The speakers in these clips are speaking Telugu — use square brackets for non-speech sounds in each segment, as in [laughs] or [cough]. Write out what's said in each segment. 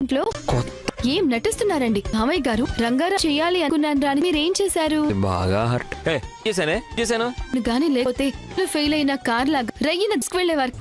ఇంట్లో కొత్త. ఏం నటిస్తున్నారండి? మామయ్య గారు రంగారా చేయాలి అనుకున్నాను రాని మీరేం చేశారు? బాగా హర్ట్ ఏ చేశానే? చేశాను. గానీ లేకపోతే ఫెయిల్ అయిన కార్ లాగా రయ్యిన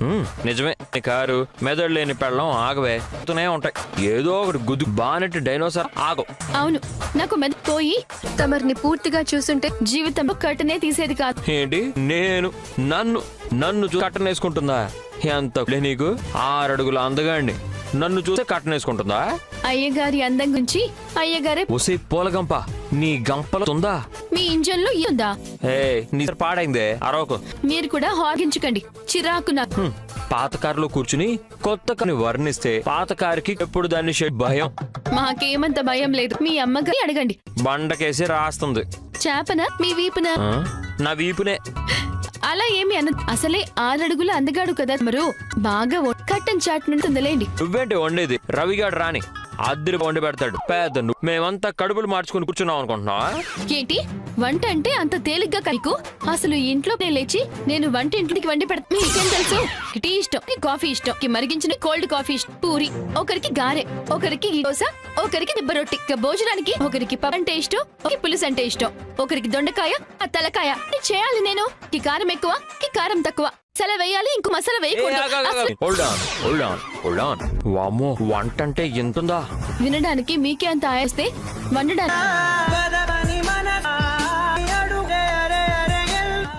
హ్మ్, నిజమే. కారు మెదడు లేని పెళ్ళం ఆగవే. పోతూనే ఉంటాయి. ఏదో ఒకటి గుద్దు. బానెట్టి డైనోసార్ ఆగవు. అవును నాకు మెద పోయి తమరిని పూర్తిగా చూసుంటే జీవితంలో కట్టనే తీసేది కాదు. ఏంటి? నేను నన్ను నన్ను కట్టనేసుకుంటుందా ఎంత నీకు? ఆరడుగుల అందగాండి నన్ను చూస్తే కట్టనేసుకుంటుందా అయ్యగారి అందం గురించి అయ్యగారే ఒసే పూలగంప నీ గంపల ఉందా మీ ఇంజన్లో ఉందా? ఏ నీ పాడైందే అరవకు. మీరు కూడా హాగించకండి చిరాకు నాకు. పాత కారులో కూర్చుని కొత్త కారుని వర్ణిస్తే పాత కారుకి ఎప్పుడు దాన్ని షెడ్ భయం? మాకేమంత భయం లేదు మీ అమ్మగారి అడగండి. బండకేసి రాస్తుంది. చేపన మీ వీపున? నా వీపునే. [laughs] అలా ఏమి అన్న అసలే ఆరడుగుల అందగాడు కదా. మరో బాగా కట్టన్ చాటునుంటుందిలేండి నువ్వేంటి వండేది? రవిగాడు రాని. అద్దరి వండి పెడతాడు. పేద నువ్వు మేమంతా కడుపులు మార్చుకుని కూర్చున్నాం అనుకుంటున్నావా ఏంటి? వంట అంటే అంత తేలిగ్గా కైకు అసలు ఇంట్లో లేచి నేను వంట ఇంటికి వండి పెడతా మీకేం తెలుసు? టీ ఇష్టం కాఫీ ఇష్టం మరిగించిన కోల్డ్ కాఫీ ఇష్టం పూరి. ఒకరికి గారె ఒకరికి దోశ ఒకరికి దిబ్బ రొట్టి. భోజనానికి ఒకరికి పప్పు అంటే ఇష్టం ఒకరికి పులుసు అంటే ఇష్టం. ఒకరికి దొండకాయ ఆ తలకాయ. చేయాలి నేను. కారం ఎక్కువ కారం తక్కువ. సల వేయాలి ఇంకో మసాలా వేయకూడదు. అసలు hold on hold on hold on వామ్మో వంట అంటే ఎంతుందా? వినడానికి మీకే అంత ఆయేస్తే వండడానికి.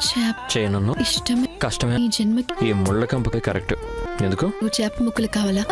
చేప చేయనన్ను? ఇష్టమే. కష్టమే. ఈ జన్మకి ఈ ముళ్ళ కంపకి కరెక్ట్. ఎందుకు? నువ్వు చేప ముక్కలు కావాలా?